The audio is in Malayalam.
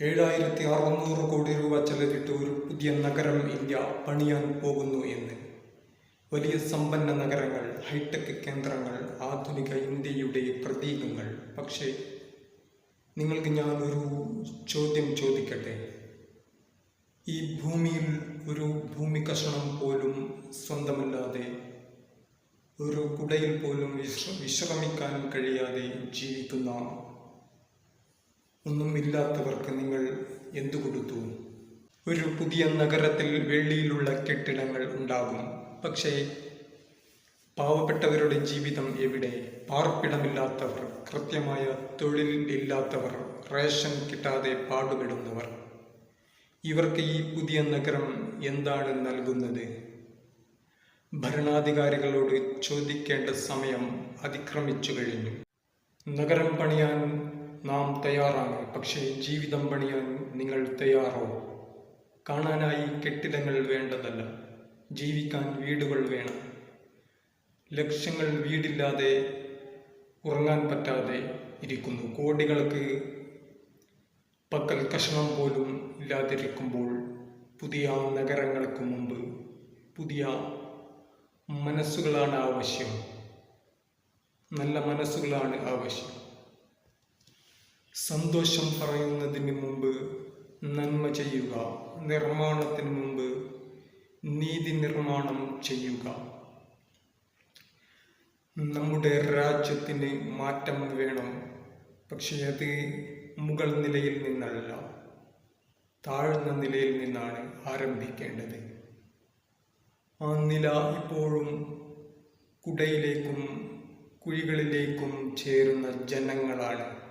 ഏഴായിരത്തി അറുന്നൂറ് കോടി രൂപ ചെലവിട്ട് ഒരു പുതിയ നഗരം ഇന്ത്യ പണിയാൻ പോകുന്നു എന്ന്. വലിയ സമ്പന്ന നഗരങ്ങൾ ഹൈടെക് കേന്ദ്രങ്ങൾ ആധുനിക ഇന്ത്യയുടെ പ്രതീകങ്ങൾ. പക്ഷേ നിങ്ങൾക്ക് ഞാനൊരു ചോദ്യം ചോദിക്കട്ടെ? ഈ ഭൂമിയിൽ ഒരു ഭൂമി കഷണം പോലും സ്വന്തമല്ലാതെ ഒരു കുടയിൽ പോലും വിശ്ര വിശ്രമിക്കാൻ കഴിയാതെ ജീവിക്കുന്ന ഒന്നുമില്ലാത്തവർക്ക് നിങ്ങൾ എന്തു കൊടുത്തു? ഒരു പുതിയ നഗരത്തിൽ വെള്ളിയിലുള്ള കെട്ടിടങ്ങൾ ഉണ്ടാകും. പക്ഷേ പാവപ്പെട്ടവരുടെ ജീവിതം എവിടെ? പാർപ്പിടമില്ലാത്തവർ കൃത്യമായ തൊഴിൽ ഇല്ലാത്തവർ റേഷൻ കിട്ടാതെ പാടുപെടുന്നവർ. ഇവർക്ക് ഈ പുതിയ നഗരം എന്താണ് നൽകുന്നത്? ഭരണാധികാരികളോട് ചോദിക്കേണ്ട സമയം അതിക്രമിച്ചു കഴിഞ്ഞു. നഗരം പണിയാൻ നാം തയ്യാറാണ്. പക്ഷേ ജീവിതം പണിയാൻ നിങ്ങൾ തയ്യാറോ? കാണാനായി കെട്ടിടങ്ങൾ വേണ്ടതല്ല. ജീവിക്കാൻ വീടുകൾ വേണം. ലക്ഷങ്ങൾ വീടില്ലാതെ ഉറങ്ങാൻ പറ്റാതെ ഇരിക്കുന്നു. കോടികൾക്ക് പക്കൽ കഷണം പോലും ഇല്ലാതിരിക്കുമ്പോൾ പുതിയ നഗരങ്ങൾക്ക് മുമ്പ് പുതിയ മനസ്സുകളാണ് ആവശ്യം. നല്ല മനസ്സുകളാണ് ആവശ്യം. സന്തോഷം പറയുന്നതിന് മുമ്പ് നന്മ ചെയ്യുക. നിർമ്മാണത്തിന് മുമ്പ് നീതി നിർമ്മാണം ചെയ്യുക. നമ്മുടെ രാജ്യത്തിന് മാറ്റം വേണം. പക്ഷേ അത് മുകൾ നിലയിൽ നിന്നല്ല. താഴ്ന്ന നിലയിൽ നിന്നാണ് ആരംഭിക്കേണ്ടത്. ആ നില ഇപ്പോഴും കുടയിലേക്കും കുഴികളിലേക്കും ചേരുന്ന ജനങ്ങളാണ്.